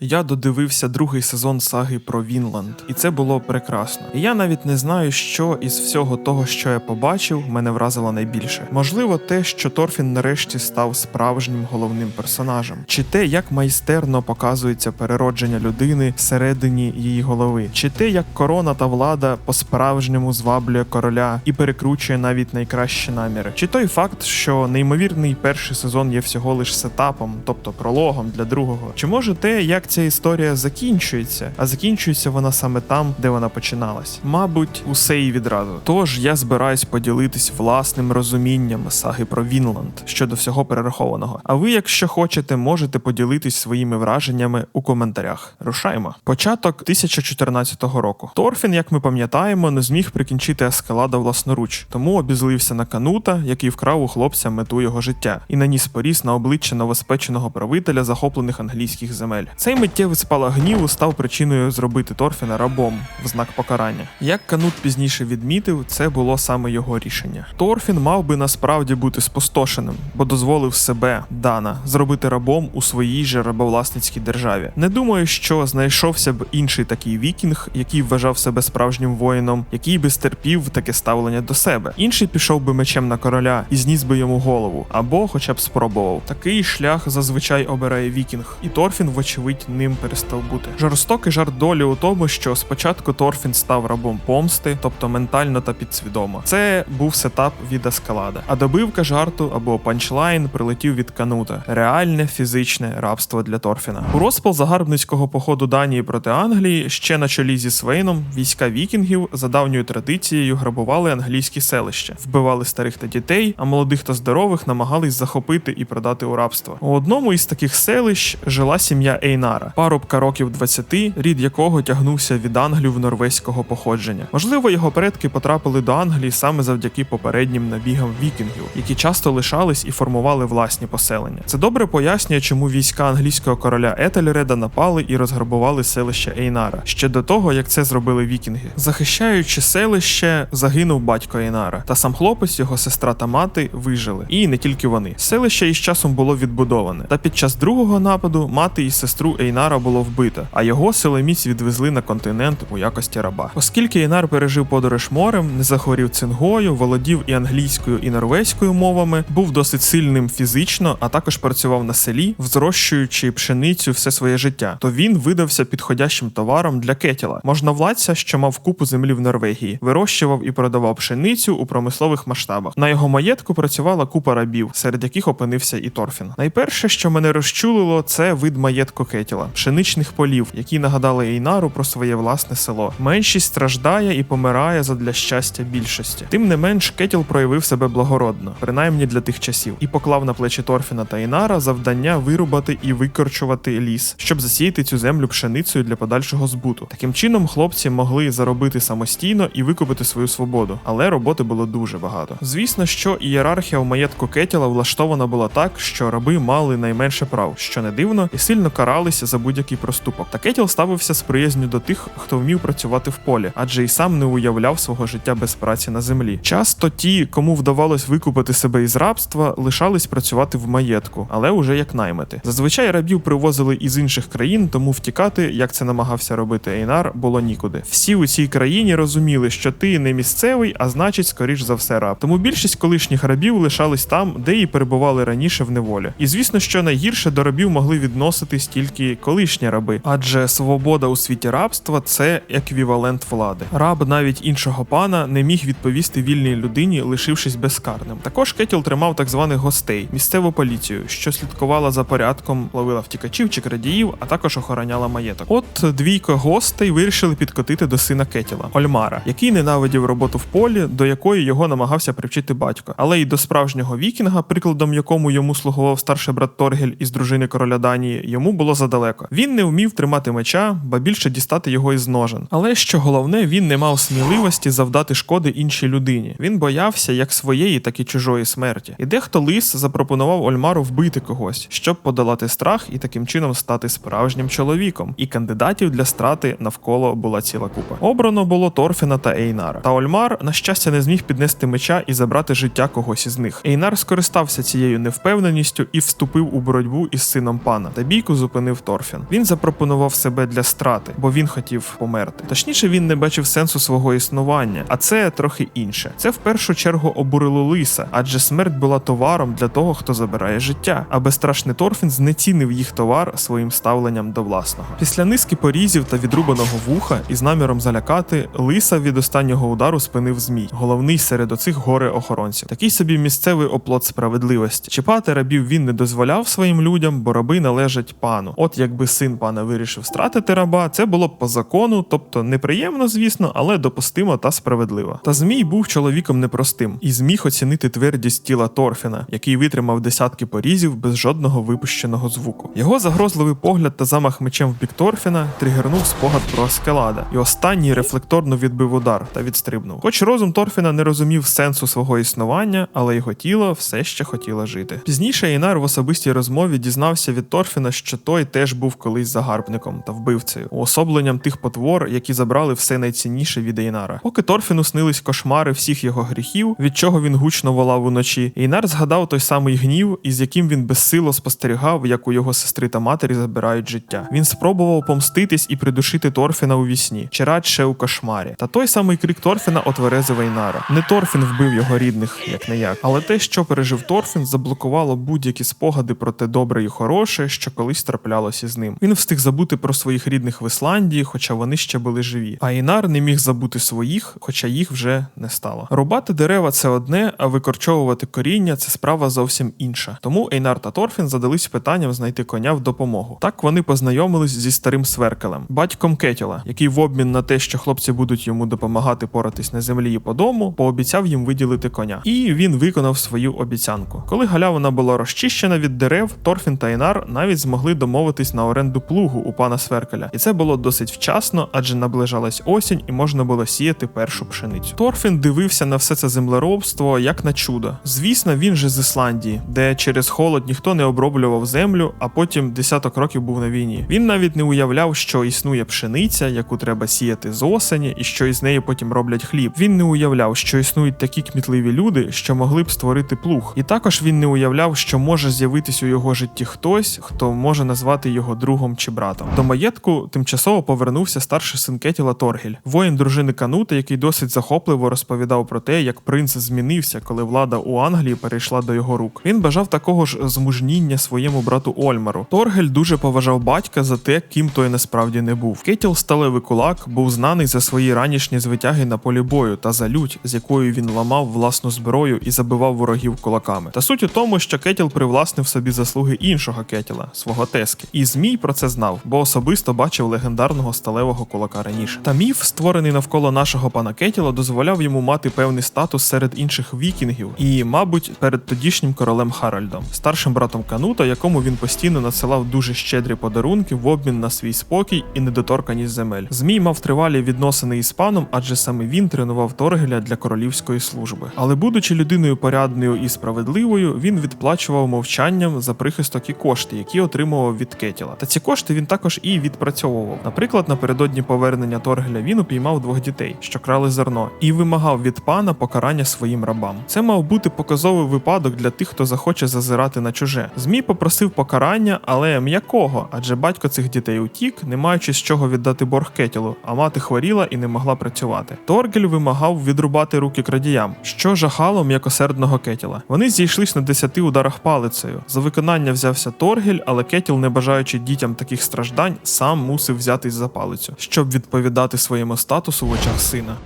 Я додивився другий сезон саги про Вінланд, і це було прекрасно. І я навіть не знаю, що із всього того, що я побачив, мене вразило найбільше. Можливо, те, що Торфін нарешті став справжнім головним персонажем, чи те, як майстерно показується переродження людини всередині її голови, чи те, як корона та влада по-справжньому зваблює короля і перекручує навіть найкращі наміри, чи той факт, що неймовірний перший сезон є всього лиш сетапом, тобто прологом для другого, чи може те, як ця історія закінчується, а закінчується вона саме там, де вона починалась. Мабуть, усе і відразу. Тож я збираюсь поділитись власним розумінням саги про Вінланд щодо всього перерахованого. А ви, якщо хочете, можете поділитись своїми враженнями у коментарях. Рушаймо. Початок 1014 року. Торфін, як ми пам'ятаємо, не зміг прикінчити Аскелада власноруч, тому обізлився на канута, який вкрав у хлопця мету його життя, і наніс поріз на обличчя новоспеченого правителя захоплених англійських земель. Цей миттєвий спалах гніву став причиною зробити Торфіна рабом в знак покарання. Як Канут пізніше відмітив, це було саме його рішення. Торфін мав би насправді бути спустошеним, бо дозволив себе, Дана, зробити рабом у своїй же рабовласницькій державі. Не думаю, що знайшовся б інший такий вікінг, який вважав себе справжнім воїном, який би стерпів таке ставлення до себе. Інший пішов би мечем на короля і зніс би йому голову, або хоча б спробував. Такий шлях зазвичай обирає вікінг, і Торфін, вочевидь, ним перестав бути. Жорстокий жарт долі у тому, що спочатку Торфін став рабом помсти, тобто ментально та підсвідомо. Це був сетап від Аскалада. А добивка жарту або панчлайн прилетів від Канута. Реальне фізичне рабство для Торфіна. У розпал загарбницького походу Данії проти Англії ще на чолі зі Свейном війська вікінгів за давньою традицією грабували англійські селища, вбивали старих та дітей, а молодих та здорових намагались захопити і продати у рабство. У одному із таких селищ жила сім'я Ейнара, парубка років 20, рід якого тягнувся від Англів норвезького походження. Можливо, його предки потрапили до Англії саме завдяки попереднім набігам вікінгів, які часто лишались і формували власні поселення. Це добре пояснює, чому війська англійського короля Етельреда напали і розграбували селище Ейнара ще до того, як це зробили вікінги. Захищаючи селище, загинув батько Ейнара, та сам хлопець, його сестра та мати вижили. І не тільки вони. Селище із часом було відбудоване. Та під час другого нападу мати і сестру Ейнара було вбито, а його силоміць відвезли на континент у якості раба. Оскільки Ейнар пережив подорож морем, не захворів цингою, володів і англійською, і норвезькою мовами, був досить сильним фізично, а також працював на селі, взрощуючи пшеницю все своє життя, то він видався підходящим товаром для кетіла. Можновладця, що мав купу землі в Норвегії, вирощував і продавав пшеницю у промислових масштабах. На його маєтку працювала купа рабів, серед яких опинився і Торфін. Найперше, що мене розчулило, це вид маєтку кетіла, пшеничних полів, які нагадали Ейнару про своє власне село. Меншість страждає і помирає задля щастя більшості. Тим не менш, кетіл проявив себе благородно, принаймні для тих часів, і поклав на плечі Торфіна та Ейнара завдання вирубати і викорчувати ліс, щоб засіяти цю землю пшеницею для подальшого збуту. Таким чином, хлопці могли заробити самостійно і викупити свою свободу, але роботи було дуже багато. Звісно, що ієрархія в маєтку Кетіла влаштована була так, що раби мали найменше прав, що не дивно, і сильно каралися за будь-який проступок. Та Кетіл ставився з приязню до тих, хто вмів працювати в полі, адже й сам не уявляв свого життя без праці на землі. Часто ті, кому вдавалось викупити себе із рабства, лишались працювати в маєтку, але уже як наймити. Зазвичай рабів привозили із інших країн, тому втікати, як це намагався робити Ейнар, було нікуди. Всі у цій країні розуміли, що ти не місцевий, а значить, скоріш за все, раб. Тому більшість колишніх рабів лишались там, де і перебували раніше в неволі. І звісно, що найгірше до рабів могли відноситись тільки колишні раби, адже свобода у світі рабства це еквівалент влади. Раб навіть іншого пана не міг відповісти вільній людині, лишившись безкарним. Також Кетіл тримав так званих гостей, місцеву поліцію, що слідкувала за порядком, ловила втікачів чи крадіїв, а також охороняла маєток. От двійко гостей вирішили підкотити до сина Кетіла Ольмара, який ненавидів роботу в полі, до якої його намагався привчити батько, але й до справжнього вікінга, прикладом якому йому слугував старший брат Торгель із дружини короля Данії, йому було задалеко. Він не вмів тримати меча, ба більше дістати його із ножен. Але що головне, він не мав сміливості завдати шкоди іншій людині. Він боявся як своєї, так і чужої смерті. І дехто лис запропонував Ольмару вбити когось, щоб подолати страх і таким чином стати справжнім чоловіком. І кандидатів для страти навколо була ціла купа. Обрано було Торфіна та Ейнара. Та Ольмар, на щастя, не зміг піднести меча і забрати життя когось із них. Ейнар скористався цією невпевненістю і вступив у боротьбу із сином пана. Та бійку зупинив Торфін. Він запропонував себе для страти, бо він хотів померти. Точніше, він не бачив сенсу свого існування, а це трохи інше. Це в першу чергу обурило лиса, адже смерть була товаром для того, хто забирає життя. А безстрашний Торфін знецінив їх товар своїм ставленням до власного. Після низки порізів та відрубаного вуха із наміром залякати лиса від останнього удару спинив змій, головний серед оцих горе охоронців. Такий собі місцевий оплот справедливості. Чіпати рабів він не дозволяв своїм людям, бо раби належать пану. От якби син пана вирішив стратити раба, це було б по закону, тобто неприємно, звісно, але допустимо та справедливо. Та змій був чоловіком непростим і зміг оцінити твердість тіла Торфіна, який витримав десятки порізів без жодного випущеного звуку. Його загрозливий погляд та замах мечем в бік Торфіна тригернув спогад про Аскелада, і останній рефлекторно відбив удар та відстрибнув. Хоч розум Торфіна не розумів сенсу свого існування, але його тіло все ще хотіло жити. Пізніше Інар в особистій розмові дізнався від Торфіна, що той теж був колись загарбником та вбивцею, уособленням тих потвор, які забрали все найцінніше від Ейнара. Поки Торфіну снились кошмари всіх його гріхів, від чого він гучно волав уночі. Ейнар згадав той самий гнів, із яким він безсило спостерігав, як у його сестри та матері забирають життя. Він спробував помститись і придушити Торфіна у вісні, чи радше у кошмарі. Та той самий крик Торфіна отверезив Ейнара. Не Торфін вбив його рідних, як не як, але те, що пережив Торфін, заблокувало будь-які спогади про те добре і хороше, що колись траплялося з ним. Він встиг забути про своїх рідних в Ісландії, хоча вони ще були живі. А Інар не міг забути своїх, хоча їх вже не стало. Рубати дерева це одне, а викорчовувати коріння це справа зовсім інша. Тому Ейнар та Торфін задались питанням знайти коня в допомогу. Так вони познайомились зі старим сверкелем, батьком Кетіла, який в обмін на те, що хлопці будуть йому допомагати поратись на землі і по дому, пообіцяв їм виділити коня. І він виконав свою обіцянку. Коли галявина була розчищена від дерев, Торфін та Інар навіть змогли домовитись на оренду плугу у пана Сверкеля, і це було досить вчасно, адже наближалась осінь і можна було сіяти першу пшеницю. Торфін дивився на все це землеробство як на чудо. Звісно, він же з Ісландії, де через холод ніхто не оброблював землю, а потім десяток років був на війні. Він навіть не уявляв, що існує пшениця, яку треба сіяти з осені, і що із неї потім роблять хліб. Він не уявляв, що існують такі кмітливі люди, що могли б створити плуг. І також він не уявляв, що може з'явитись у його житті хтось, хто може назвати його другом чи братом. До маєтку тимчасово повернувся старший син Кетіла Торгіль, воїн дружини Канута, який досить захопливо розповідав про те, як принц змінився, коли влада у Англії перейшла до його рук. Він бажав такого ж змужніння своєму брату Ольмару. Торгель дуже поважав батька за те, ким той насправді не був. Кетіл сталевий кулак був знаний за свої ранішні звитяги на полі бою та за лють, з якою він ламав власну зброю і забивав ворогів кулаками. Та суть у тому, що Кетіл привласнив собі заслуги іншого Кетіла, свого Тески. І Змій про це знав, бо особисто бачив легендарного сталевого кулака раніше. Та міф, створений навколо нашого пана Кетіла, дозволяв йому мати певний статус серед інших вікінгів і, мабуть, перед тодішнім королем Харальдом, старшим братом Канута, якому він постійно надсилав дуже щедрі подарунки в обмін на свій спокій і недоторканість земель. Змій мав тривалі відносини із паном, адже саме він тренував Торгеля для королівської служби. Але, будучи людиною порядною і справедливою, він відплачував мовчанням за прихисток і кошти, які отримував від Кетіла. Та ці кошти він також і відпрацьовував. Наприклад, напередодні повернення Торгеля він упіймав двох дітей, що крали зерно, і вимагав від пана покарання своїм рабам. Це мав бути показовий випадок для тих, хто захоче зазирати на чуже. Змій попросив покарання, але м'якого, адже батько цих дітей утік, не маючи з чого віддати борг Кетілу, а мати хворіла і не могла працювати. Торгель вимагав відрубати руки крадіям, що жахало м'якосердного Кетіла. Вони зійшлись на десяти ударах палицею. За виконання взявся Торгель, але Кетіл, не бажаючи дітям таких страждань, сам мусив взятись за палицю, щоб відповідати своєму статусу в очах сина.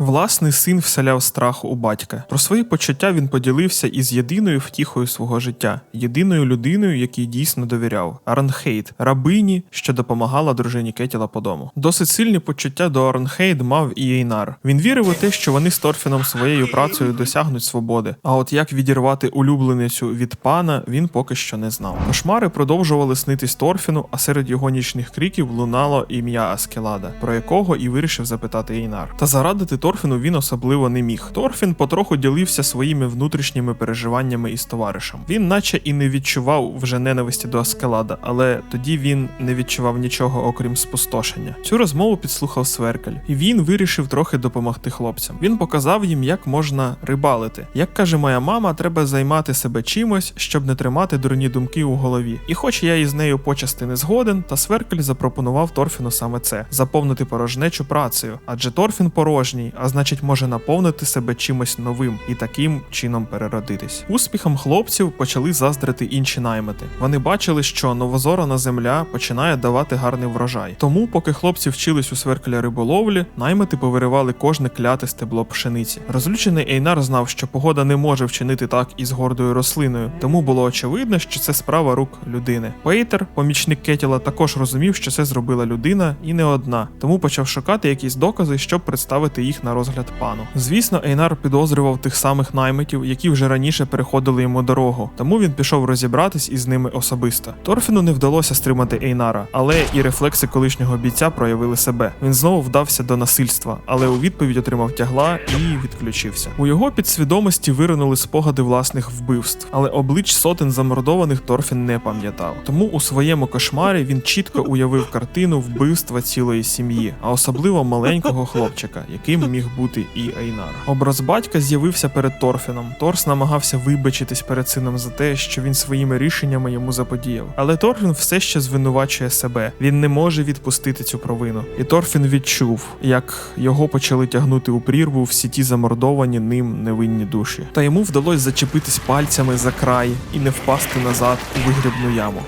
Власний син вселяв страх у батька. Про свої почуття він поділився із єдиною втіхою свого життя, єдиною людиною, якій дійсно довіряв Арнхейд, рабині, що допомагала дружині Кетіла по дому. Досить сильні почуття до Арнхейд мав і Ейнар. Він вірив у те, що вони з Торфіном своєю працею досягнуть свободи. А от як відірвати улюбленицю від пана, він поки що не знав. Кошмари продовжували снитись Торфіну, а серед його нічних криків лунало ім'я Аскелада, про якого і вирішив запитати Ейнар. Та зарадити Торфіну він особливо не міг. Торфін потроху ділився своїми внутрішніми переживаннями із товаришем. Він, наче і не відчував вже ненависті до Аскелада, але тоді він не відчував нічого окрім спустошення. Цю розмову підслухав Сверкель, і він вирішив трохи допомогти хлопцям. Він показав їм, як можна рибалити. Як каже моя мама, треба займати себе чимось, щоб не тримати дурні думки у голові. І хоч я із нею почасти не згоден, та Сверкель запропонував Торфіну саме це заповнити порожнечу працею, адже Торфін порожній, а значить може наповнити себе чимось новим і таким чином переродитись. Успіхом хлопців почали заздрити інші наймити. Вони бачили, що новозорана земля починає давати гарний врожай. Тому, поки хлопці вчились у сверкеля риболовлі, наймити повиривали кожне кляте стебло пшениці. Розлючений Ейнар знав, що погода не може вчинити так із гордою рослиною, тому було очевидно, що це справа рук людини. Пейтер, помічник Кетіла, також розумів, що це зробила людина і не одна, тому почав шукати якісь докази, щоб представити їх на розгляд пану. Звісно, Ейнар підозрював тих самих наймитів, які вже раніше переходили йому дорогу, тому він пішов розібратись із ними особисто. Торфіну не вдалося стримати Ейнара, але і рефлекси колишнього бійця проявили себе. Він знову вдався до насильства, але у відповідь отримав тягла і відключився. У його підсвідомості виринули спогади власних вбивств, але облич сотень замордованих Торфін не пам'ятав. Тому у своєму кошмарі він чітко уявив картину вбивства цілої сім'ї, а особливо маленького хлопчика, яким міг бути і Ейнар. Образ батька з'явився перед Торфіном. Торс намагався вибачитись перед сином за те, що він своїми рішеннями йому заподіяв. Але Торфін все ще звинувачує себе. Він не може відпустити цю провину. І Торфін відчув, як його почали тягнути у прірву всі ті замордовані ним невинні душі. Та йому вдалося зачепитись пальцями за край і не впасти назад у вигрібну яму.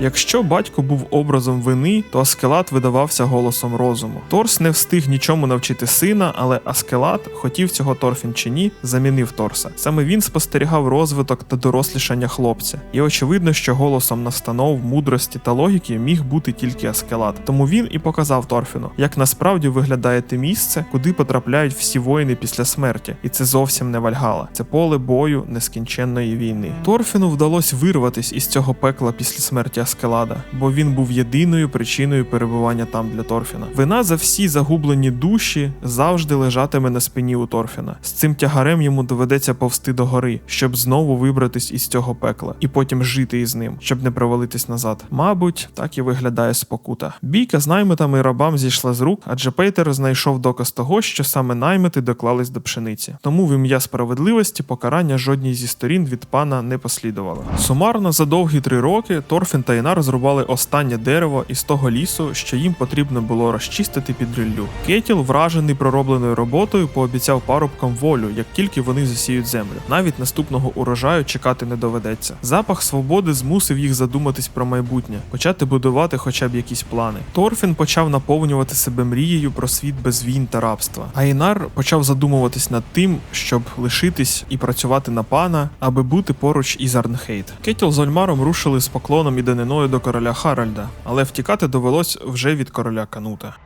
Якщо батько був образом вини, то Аскелат видавався голосом розуму. Торс не встиг нічому навчити сина, але Аскелат, хотів цього Торфін чи ні, замінив Торса. Саме він спостерігав розвиток та дорослішання хлопця. І очевидно, що голосом настанов, мудрості та логіки міг бути тільки Аскелат. Тому він і показав Торфіну, як насправді виглядає те місце, куди потрапляють всі воїни після смерті. І це зовсім не Вальгала. Це поле бою нескінченної війни. Торфіну вдалося вирватись із цього пекла після смерті Аскелада, бо він був єдиною причиною перебування там для Торфіна. Вина за всі загублені душі завжди лежатиме на спині у Торфіна. З цим тягарем йому доведеться повсти до гори, щоб знову вибратись із цього пекла, і потім жити із ним, щоб не провалитись назад. Мабуть, так і виглядає спокута. Бійка з наймитами і рабам зійшла з рук, адже Пейтер знайшов доказ того, що саме наймити доклались до пшениці. Тому в ім'я справедливості покарання жодній зі сторін від пана не послідувало. Сумарно за довгі три роки Торфін та Інар зрубали останнє дерево із того лісу, що їм потрібно було розчистити під ріллю. Кетіл, вражений проробленою роботою, пообіцяв парубкам волю, як тільки вони засіють землю. Навіть наступного урожаю чекати не доведеться. Запах свободи змусив їх задуматись про майбутнє, почати будувати хоча б якісь плани. Торфін почав наповнювати себе мрією про світ без війн та рабства. А Інар почав задумуватись над тим, щоб лишитись і працювати на пана, аби бути поруч із Арнхейт. Кетіл з Ольмаром рушили з поклоном і даниною до короля Харальда, але втікати довелось вже від короля Канута.